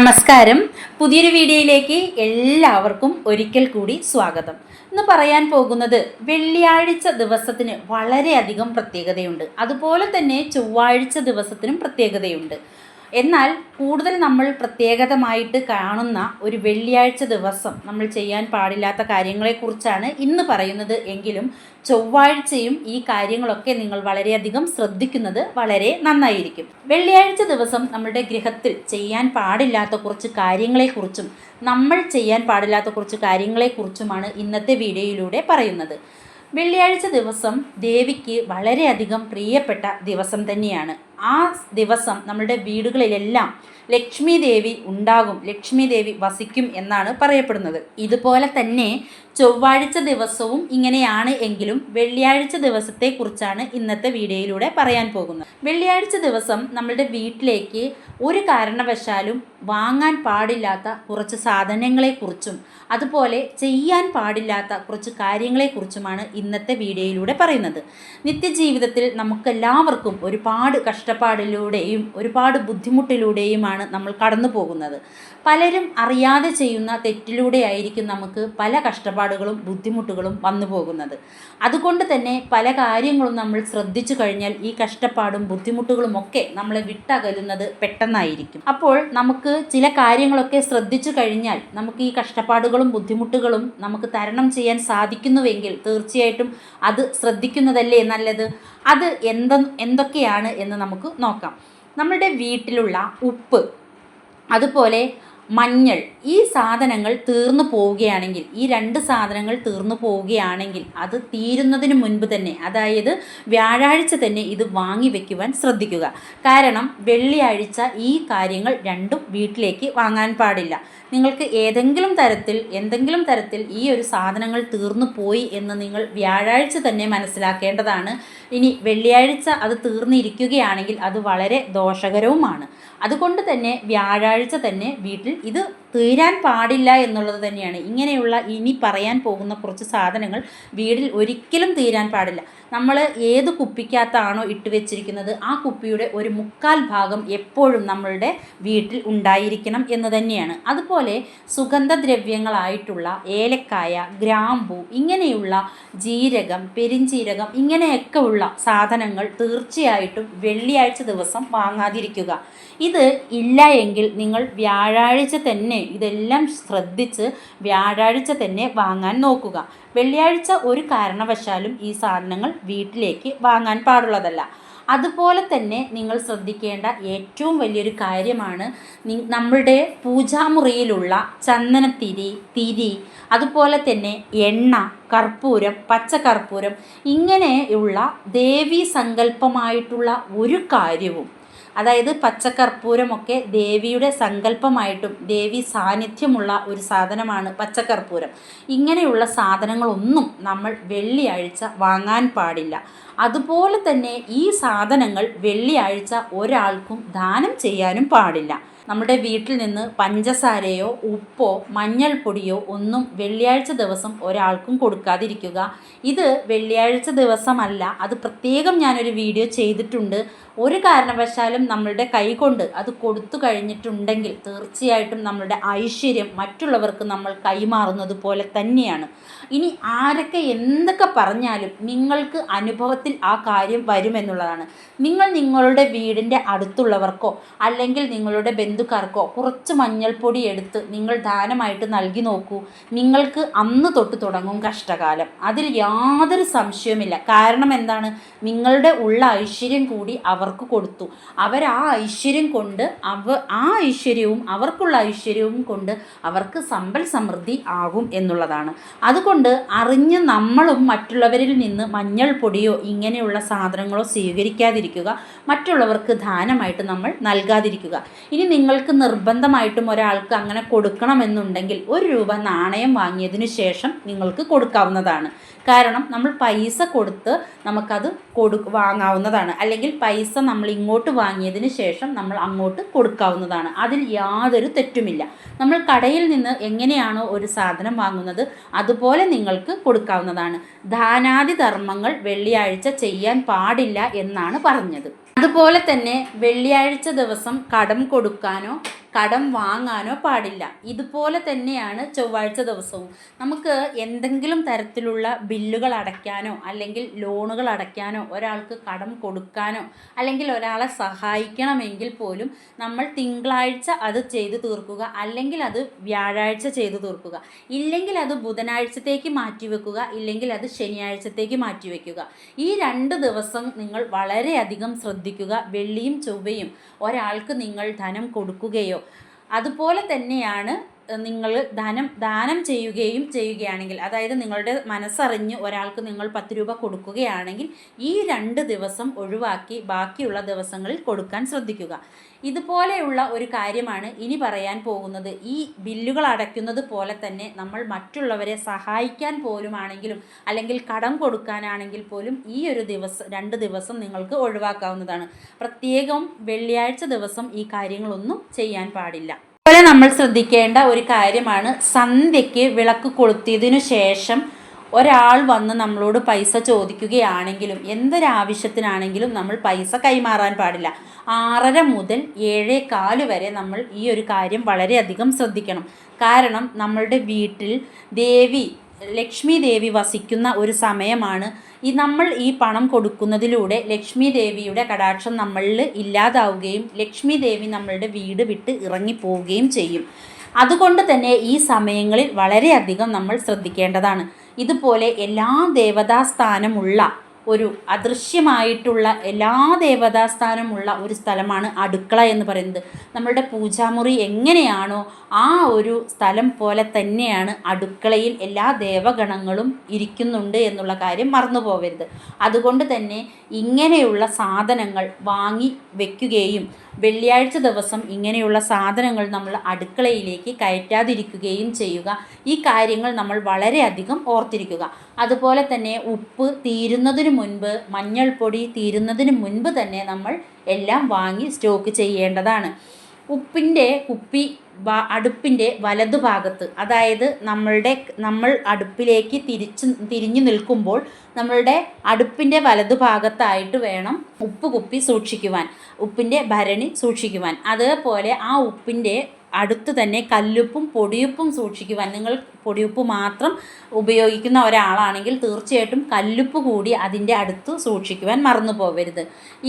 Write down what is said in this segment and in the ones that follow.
നമസ്കാരം. പുതിയൊരു വീഡിയോയിലേക്ക് എല്ലാവർക്കും ഒരിക്കൽ കൂടി സ്വാഗതം. ഇന്ന് പറയാൻ പോകുന്നത് വെള്ളിയാഴ്ച ദിവസത്തിന് വളരെയധികം പ്രത്യേകതയുണ്ട്. അതുപോലെ തന്നെ ചൊവ്വാഴ്ച ദിവസത്തിനും പ്രത്യേകതയുണ്ട്. എന്നാൽ കൂടുതൽ നമ്മൾ പ്രത്യേകതമായിട്ട് കാണുന്ന ഒരു വെള്ളിയാഴ്ച ദിവസം നമ്മൾ ചെയ്യാൻ പാടില്ലാത്ത കാര്യങ്ങളെക്കുറിച്ചാണ് ഇന്ന് പറയുന്നത് എങ്കിലും ചൊവ്വാഴ്ചയും ഈ കാര്യങ്ങളൊക്കെ നിങ്ങൾ വളരെയധികം ശ്രദ്ധിക്കുന്നത് വളരെ നന്നായിരിക്കും. വെള്ളിയാഴ്ച ദിവസം നമ്മുടെ ഗൃഹത്തിൽ ചെയ്യാൻ പാടില്ലാത്ത കുറച്ച് കാര്യങ്ങളെക്കുറിച്ചും നമ്മൾ ചെയ്യാൻ പാടില്ലാത്ത കുറച്ച് കാര്യങ്ങളെക്കുറിച്ചുമാണ് ഇന്നത്തെ വീഡിയോയിലൂടെ പറയുന്നത്. വെള്ളിയാഴ്ച ദിവസം ദേവിക്ക് വളരെയധികം പ്രിയപ്പെട്ട ദിവസം തന്നെയാണ്. ആ ദിവസം നമ്മുടെ വീടുകളിലെല്ലാം ലക്ഷ്മി ദേവി ഉണ്ടാകും ലക്ഷ്മി ദേവി വസിക്കും എന്നാണ് പറയപ്പെടുന്നത്. ഇതുപോലെ തന്നെ ചൊവ്വാഴ്ച ദിവസവും ഇങ്ങനെയാണ് എങ്കിലും വെള്ളിയാഴ്ച ദിവസത്തെക്കുറിച്ചാണ് ഇന്നത്തെ വീഡിയോയിലൂടെ പറയാൻ പോകുന്നത്. വെള്ളിയാഴ്ച ദിവസം നമ്മളുടെ വീട്ടിലേക്ക് ഒരു കാരണവശാലും വാങ്ങാൻ പാടില്ലാത്ത കുറച്ച് സാധനങ്ങളെക്കുറിച്ചും അതുപോലെ ചെയ്യാൻ പാടില്ലാത്ത കുറച്ച് കാര്യങ്ങളെക്കുറിച്ചുമാണ് ഇന്നത്തെ വീഡിയോയിലൂടെ പറയുന്നത്. നിത്യജീവിതത്തിൽ നമുക്കെല്ലാവർക്കും ഒരുപാട് കഷ്ടപ്പാടിലൂടെയും ഒരുപാട് ബുദ്ധിമുട്ടിലൂടെയുമാണ് നമ്മൾ കടന്നു പോകുന്നത്. പലരും അറിയാതെ ചെയ്യുന്ന തെറ്റിലൂടെ ആയിരിക്കും നമുക്ക് പല കഷ്ടപ്പാടുകളും ബുദ്ധിമുട്ടുകളും വന്നു പോകുന്നത്. അതുകൊണ്ട് തന്നെ പല കാര്യങ്ങളും നമ്മൾ ശ്രദ്ധിച്ചു കഴിഞ്ഞാൽ ഈ കഷ്ടപ്പാടും ബുദ്ധിമുട്ടുകളും ഒക്കെ നമ്മളെ വിട്ടകലുന്നത് പെട്ടെന്നായിരിക്കും. അപ്പോൾ നമുക്ക് ചില കാര്യങ്ങളൊക്കെ ശ്രദ്ധിച്ചു കഴിഞ്ഞാൽ നമുക്ക് ഈ കഷ്ടപ്പാടുകളും ബുദ്ധിമുട്ടുകളും നമുക്ക് തരണം ചെയ്യാൻ സാധിക്കുന്നുവെങ്കിൽ തീർച്ചയായിട്ടും അത് ശ്രദ്ധിക്കുന്നതല്ലേ നല്ലത്? അത് എന്ത എന്തൊക്കെയാണ് എന്ന് നമുക്ക് നോക്കാം. നമ്മളുടെ വീട്ടിലുള്ള ഉപ്പ് അതുപോലെ മഞ്ഞൾ ഈ സാധനങ്ങൾ തീർന്നു പോവുകയാണെങ്കിൽ ഈ രണ്ട് സാധനങ്ങൾ തീർന്നു പോവുകയാണെങ്കിൽ അത് തീരുന്നതിന് മുൻപ് തന്നെ അതായത് വ്യാഴാഴ്ച തന്നെ ഇത് വാങ്ങി വെക്കുവാൻ ശ്രദ്ധിക്കുക. കാരണം വെള്ളിയാഴ്ച ഈ കാര്യങ്ങൾ രണ്ടും വീട്ടിലേക്ക് വാങ്ങാൻ പാടില്ല. നിങ്ങൾക്ക് ഏതെങ്കിലും തരത്തിൽ എന്തെങ്കിലും തരത്തിൽ ഈ ഒരു സാധനങ്ങൾ തീർന്നു പോയി എന്ന് നിങ്ങൾ വ്യാഴാഴ്ച തന്നെ മനസ്സിലാക്കേണ്ടതാണ്. ഇനി വെള്ളിയാഴ്ച അത് തീർന്നിരിക്കുകയാണെങ്കിൽ അത് വളരെ ദോഷകരവുമാണ്. അതുകൊണ്ട് തന്നെ വ്യാഴാഴ്ച തന്നെ വീട്ടിൽ ഇത് തീരാൻ പാടില്ല എന്നുള്ളത് തന്നെയാണ്. ഇങ്ങനെയുള്ള ഇനി പറയാൻ പോകുന്ന കുറച്ച് സാധനങ്ങൾ വീടിൽ ഒരിക്കലും തീരാൻ പാടില്ല. നമ്മൾ ഏത് കുപ്പിക്കകത്താണോ ഇട്ട് വെച്ചിരിക്കുന്നത് ആ കുപ്പിയുടെ ഒരു മുക്കാൽ ഭാഗം എപ്പോഴും നമ്മളുടെ വീട്ടിൽ ഉണ്ടായിരിക്കണം എന്ന് തന്നെയാണ്. അതുപോലെ സുഗന്ധദ്രവ്യങ്ങളായിട്ടുള്ള ഏലക്കായ ഗ്രാമ്പു ഇങ്ങനെയുള്ള ജീരകം പെരിഞ്ചീരകം ഇങ്ങനെയൊക്കെ ഉള്ള സാധനങ്ങൾ തീർച്ചയായിട്ടും വെള്ളിയാഴ്ച ദിവസം വാങ്ങാതിരിക്കുക. ഇത് ഇല്ല എങ്കിൽ നിങ്ങൾ വ്യാഴാഴ്ച തന്നെ ഇതെല്ലാം ശ്രദ്ധിച്ച് വ്യാഴാഴ്ച തന്നെ വാങ്ങാൻ നോക്കുക. വെള്ളിയാഴ്ച ഒരു കാരണവശാലും ഈ സാധനങ്ങൾ വീട്ടിലേക്ക് വാങ്ങാൻ പാടുള്ളതല്ല. അതുപോലെ തന്നെ നിങ്ങൾ ശ്രദ്ധിക്കേണ്ട ഏറ്റവും വലിയൊരു കാര്യമാണ് നമ്മളുടെ പൂജാമുറിയിലുള്ള ചന്ദനത്തിരി തിരി അതുപോലെ തന്നെ എണ്ണ കർപ്പൂരം പച്ചക്കർപ്പൂരം ഇങ്ങനെയുള്ള ദേവീ സങ്കല്പമായിട്ടുള്ള ഒരു കാര്യവും അതായത് പച്ചക്കർപ്പൂരമൊക്കെ ദേവിയുടെ സങ്കല്പമായിട്ടും ദേവി സാന്നിധ്യമുള്ള ഒരു സാധനമാണ് പച്ചക്കർപ്പൂരം ഇങ്ങനെയുള്ള സാധനങ്ങളൊന്നും നമ്മൾ വെള്ളിയാഴ്ച വാങ്ങാൻ പാടില്ല. അതുപോലെ തന്നെ ഈ സാധനങ്ങൾ വെള്ളിയാഴ്ച ഒരാൾക്കും ദാനം ചെയ്യാനും പാടില്ല. നമ്മുടെ വീട്ടിൽ നിന്ന് പഞ്ചസാരയോ ഉപ്പോ മഞ്ഞൾപ്പൊടിയോ ഒന്നും വെള്ളിയാഴ്ച ദിവസം ഒരാൾക്കും കൊടുക്കാതിരിക്കുക. ഇത് വെള്ളിയാഴ്ച ദിവസമല്ല അത് പ്രത്യേകം ഞാനൊരു വീഡിയോ ചെയ്തിട്ടുണ്ട്. ഒരു കാരണവശാലും നമ്മളുടെ കൈ കൊണ്ട് അത് കൊടുത്തു കഴിഞ്ഞിട്ടുണ്ടെങ്കിൽ തീർച്ചയായിട്ടും നമ്മളുടെ ഐശ്വര്യം മറ്റുള്ളവർക്ക് നമ്മൾ കൈമാറുന്നത് പോലെ തന്നെയാണ്. ഇനി ആരൊക്കെ എന്തൊക്കെ പറഞ്ഞാലും നിങ്ങൾക്ക് അനുഭവത്തിൽ ആ കാര്യം വരുമെന്നുള്ളതാണ്. നിങ്ങൾ നിങ്ങളുടെ വീടിന്റെ അടുത്തുള്ളവർക്കോ അല്ലെങ്കിൽ നിങ്ങളുടെ ബന്ധുക്കാർക്കോ കുറച്ച് മഞ്ഞൾപ്പൊടി എടുത്ത് നിങ്ങൾ ദാനമായിട്ട് നൽകി നോക്കൂ. നിങ്ങൾക്ക് അന്ന് തൊട്ട് തുടങ്ങും കഷ്ടകാലം. അതിൽ യാതൊരു സംശയവുമില്ല. കാരണം എന്താണ്? നിങ്ങളുടെ ഉള്ള ഐശ്വര്യം കൂടി അവർക്ക് കൊടുത്തു. അവർ ആ ഐശ്വര്യം കൊണ്ട് അവ ആ ഐശ്വര്യവും അവർക്കുള്ള ഐശ്വര്യവും കൊണ്ട് അവർക്ക് സമ്പൽ സമൃദ്ധി ആകും എന്നുള്ളതാണ്. അതുകൊണ്ട് അറിഞ്ഞ് നമ്മളും മറ്റുള്ളവരിൽ നിന്ന് മഞ്ഞൾപ്പൊടിയോ ഇങ്ങനെയുള്ള സാധനങ്ങളോ സ്വീകരിക്കാതിരിക്കുക. മറ്റുള്ളവർക്ക് ദാനമായിട്ട് നമ്മൾ നൽകാതിരിക്കുക. ഇനി നിങ്ങൾക്ക് നിർബന്ധമായിട്ടും ഒരാൾക്ക് അങ്ങനെ കൊടുക്കണമെന്നുണ്ടെങ്കിൽ ഒരു രൂപ നാണയം വാങ്ങിയതിന് ശേഷം നിങ്ങൾക്ക് കൊടുക്കാവുന്നതാണ്. കാരണം നമ്മൾ പൈസ കൊടുത്ത് നമുക്കത് കൊടു വാങ്ങാവുന്നതാണ്. അല്ലെങ്കിൽ പൈസ നമ്മൾ ഇങ്ങോട്ട് വാങ്ങിയതിന് ശേഷം നമ്മൾ അങ്ങോട്ട് കൊടുക്കാവുന്നതാണ്. അതിൽ യാതൊരു തെറ്റുമില്ല. നമ്മൾ കടയിൽ നിന്ന് എങ്ങനെയാണോ ഒരു സാധനം വാങ്ങുന്നത് അതുപോലെ നിങ്ങൾക്ക് കൊടുക്കാവുന്നതാണ്. ധാനാതി ധർമ്മങ്ങൾ വെള്ളിയാഴ്ച ചെയ്യാൻ പാടില്ല എന്നാണ് പറഞ്ഞത്. അതുപോലെ തന്നെ വെള്ളിയാഴ്ച ദിവസം കടം കൊടുക്കാനോ കടം വാങ്ങാനോ പാടില്ല. ഇതുപോലെ തന്നെയാണ് ചൊവ്വാഴ്ച ദിവസവും. നമുക്ക് എന്തെങ്കിലും തരത്തിലുള്ള ബില്ലുകൾ അടയ്ക്കാനോ അല്ലെങ്കിൽ ലോണുകൾ അടയ്ക്കാനോ ഒരാൾക്ക് കടം കൊടുക്കാനോ അല്ലെങ്കിൽ ഒരാളെ സഹായിക്കണമെങ്കിൽ പോലും നമ്മൾ തിങ്കളാഴ്ച അത് ചെയ്തു തീർക്കുക അല്ലെങ്കിൽ അത് വ്യാഴാഴ്ച ചെയ്തു തീർക്കുക. ഇല്ലെങ്കിൽ അത് ബുധനാഴ്ചത്തേക്ക് മാറ്റിവെക്കുക ഇല്ലെങ്കിൽ അത് ശനിയാഴ്ചത്തേക്ക് മാറ്റിവെക്കുക ഈ രണ്ട് ദിവസം നിങ്ങൾ വളരെയധികം ശ്രദ്ധിക്കുക. വെള്ളിയും ചൊവ്വയും ഒരാൾക്ക് നിങ്ങൾ ധനം കൊടുക്കുകയോ അതുപോലെ തന്നെയാണ് നിങ്ങൾ ധനം ദാനം ചെയ്യുകയും ചെയ്യുകയാണെങ്കിൽ അതായത് നിങ്ങളുടെ മനസ്സറിഞ്ഞ് ഒരാൾക്ക് നിങ്ങൾ പത്ത് രൂപ കൊടുക്കുകയാണെങ്കിൽ ഈ രണ്ട് ദിവസം ഒഴിവാക്കി ബാക്കിയുള്ള ദിവസങ്ങളിൽ കൊടുക്കാൻ ശ്രദ്ധിക്കുക. ഇതുപോലെയുള്ള ഒരു കാര്യമാണ് ഇനി പറയാൻ പോകുന്നത്. ഈ ബില്ലുകൾ അടയ്ക്കുന്നത് പോലെ തന്നെ നമ്മൾ മറ്റുള്ളവരെ സഹായിക്കാൻ പോലുമാണെങ്കിലും അല്ലെങ്കിൽ കടം കൊടുക്കാനാണെങ്കിൽ പോലും ഈ ഒരു ദിവസം രണ്ട് ദിവസം നിങ്ങൾക്ക് ഒഴിവാക്കാവുന്നതാണ്. പ്രത്യേകം വെള്ളിയാഴ്ച ദിവസം ഈ കാര്യങ്ങളൊന്നും ചെയ്യാൻ പാടില്ല. അതുപോലെ നമ്മൾ ശ്രദ്ധിക്കേണ്ട ഒരു കാര്യമാണ് സന്ധ്യയ്ക്ക് വിളക്ക് കൊളുത്തിയതിനു ശേഷം ഒരാൾ വന്ന് നമ്മളോട് പൈസ ചോദിക്കുകയാണെങ്കിലും എന്തൊരാവശ്യത്തിനാണെങ്കിലും നമ്മൾ പൈസ കൈമാറാൻ പാടില്ല. ആറര മുതൽ ഏഴേ കാൽ വരെ നമ്മൾ ഈ ഒരു കാര്യം വളരെയധികം ശ്രദ്ധിക്കണം. കാരണം നമ്മളുടെ വീട്ടിൽ ദേവി ലക്ഷ്മി ദേവി വസിക്കുന്ന ഒരു സമയമാണ്. ഈ നമ്മൾ ഈ പണം കൊടുക്കുന്നതിലൂടെ ലക്ഷ്മി ദേവിയുടെ കടാക്ഷം നമ്മളിൽ ഇല്ലാതാവുകയും ലക്ഷ്മി ദേവി നമ്മളുടെ വീട് വിട്ട് ഇറങ്ങിപ്പോവുകയും ചെയ്യും. അതുകൊണ്ട് തന്നെ ഈ സമയങ്ങളിൽ വളരെയധികം നമ്മൾ ശ്രദ്ധിക്കേണ്ടതാണ്. ഇതുപോലെ എല്ലാ ദേവതാസ്ഥാനമുള്ള ഒരു അദൃശ്യമായിട്ടുള്ള എല്ലാ ദേവതാസ്ഥാനമുള്ള ഒരു സ്ഥലമാണ് അടുക്കള എന്ന് പറയുന്നത്. നമ്മളുടെ പൂജാമുറി എങ്ങനെയാണോ ആ ഒരു സ്ഥലം പോലെ തന്നെയാണ് അടുക്കളയിൽ എല്ലാ ദേവഗണങ്ങളും ഇരിക്കുന്നുണ്ട് എന്നുള്ള കാര്യം മറന്നു പോകരുത് അതുകൊണ്ട് തന്നെ ഇങ്ങനെയുള്ള സാധനങ്ങൾ വാങ്ങി വെക്കുകയും വെള്ളിയാഴ്ച ദിവസം ഇങ്ങനെയുള്ള സാധനങ്ങൾ നമ്മൾ അടുക്കളയിലേക്ക് കയറ്റാതിരിക്കുകയും ചെയ്യുക. ഈ കാര്യങ്ങൾ നമ്മൾ വളരെയധികം ഓർത്തിരിക്കുക. അതുപോലെ തന്നെ ഉപ്പ് തീരുന്നതിന് മുൻപ് മഞ്ഞൾപ്പൊടി തീരുന്നതിന് മുൻപ് തന്നെ നമ്മൾ എല്ലാം വാങ്ങി സ്റ്റോക്ക് ചെയ്യേണ്ടതാണ്. ഉപ്പിന്റെ കുപ്പി അടുപ്പിന്റെ വലതുഭാഗത്ത് അതായത് നമ്മളുടെ നമ്മൾ അടുപ്പിലേക്ക് തിരിച്ച് തിരിഞ്ഞു നിൽക്കുമ്പോൾ നമ്മളുടെ അടുപ്പിന്റെ വലതുഭാഗത്തായിട്ട് വേണം ഉപ്പ് കുപ്പി സൂക്ഷിക്കുവാൻ ഉപ്പിന്റെ ഭരണി സൂക്ഷിക്കുവാൻ. അതേപോലെ ആ ഉപ്പിന്റെ അടുത്ത് തന്നെ കല്ലുപ്പും പൊടിയുപ്പും സൂക്ഷിക്കുവാൻ. നിങ്ങൾ പൊടിയുപ്പ് മാത്രം ഉപയോഗിക്കുന്ന ഒരാളാണെങ്കിൽ തീർച്ചയായിട്ടും കല്ലുപ്പ് കൂടി അതിന്റെ അടുത്ത് സൂക്ഷിക്കുവാൻ മറന്നു പോകരുത്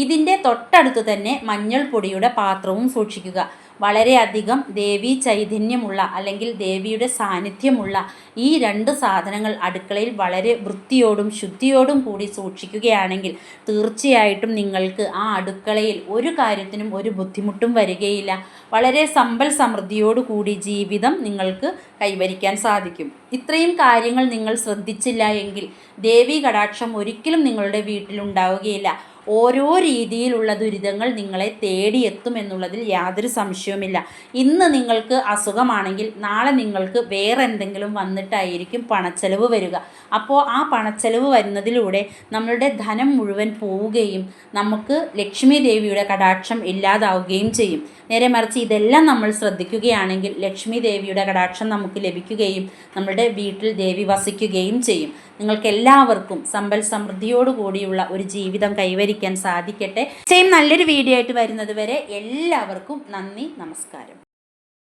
ഇതിന്റെ തൊട്ടടുത്ത് തന്നെ മഞ്ഞൾപ്പൊടിയുടെ പാത്രവും സൂക്ഷിക്കുക. വളരെയധികം ദേവീ ചൈതന്യമുള്ള അല്ലെങ്കിൽ ദേവിയുടെ സാന്നിധ്യമുള്ള ഈ രണ്ട് സാധനങ്ങൾ അടുക്കളയിൽ വളരെ വൃത്തിയോടും ശുദ്ധിയോടും കൂടി സൂക്ഷിക്കുകയാണെങ്കിൽ തീർച്ചയായിട്ടും നിങ്ങൾക്ക് ആ അടുക്കളയിൽ ഒരു കാര്യത്തിനും ഒരു ബുദ്ധിമുട്ടും വരികയില്ല. വളരെ സമ്പൽ സമൃദ്ധിയോടുകൂടി ജീവിതം നിങ്ങൾക്ക് കൈവരിക്കാൻ സാധിക്കും. ഇത്രയും കാര്യങ്ങൾ നിങ്ങൾ ശ്രദ്ധിച്ചില്ല എങ്കിൽ ദേവി കടാക്ഷം ഒരിക്കലും നിങ്ങളുടെ വീട്ടിലുണ്ടാവുകയില്ല. ഓരോ രീതിയിലുള്ള ദുരിതങ്ങൾ നിങ്ങളെ തേടിയെത്തും എന്നുള്ളതിൽ യാതൊരു സംശയവുമില്ല. ഇന്ന് നിങ്ങൾക്ക് അസുഖമാണെങ്കിൽ നാളെ നിങ്ങൾക്ക് വേറെ എന്തെങ്കിലും വന്നിട്ടായിരിക്കും പണച്ചെലവ് വരിക. അപ്പോൾ ആ പണച്ചെലവ് വരുന്നതിലൂടെ നമ്മളുടെ ധനം മുഴുവൻ പോവുകയും നമുക്ക് ലക്ഷ്മി ദേവിയുടെ കടാക്ഷം ഇല്ലാതാവുകയും ചെയ്യും. നേരെ മറിച്ച് ഇതെല്ലാം നമ്മൾ ശ്രദ്ധിക്കുകയാണെങ്കിൽ ലക്ഷ്മി ദേവിയുടെ കടാക്ഷം നമുക്ക് ലഭിക്കുകയും നമ്മുടെ വീട്ടിൽ ദേവി വസിക്കുകയും ചെയ്യും. നിങ്ങൾക്ക് എല്ലാവർക്കും സമ്പൽ സമൃദ്ധിയോടുകൂടിയുള്ള ഒരു ജീവിതം കൈവരിക്കാൻ സാധിക്കട്ടെ. സെയിം നല്ലൊരു വീഡിയോ ആയിട്ട് വരുന്നത് വരെ എല്ലാവർക്കും നന്ദി നമസ്കാരം.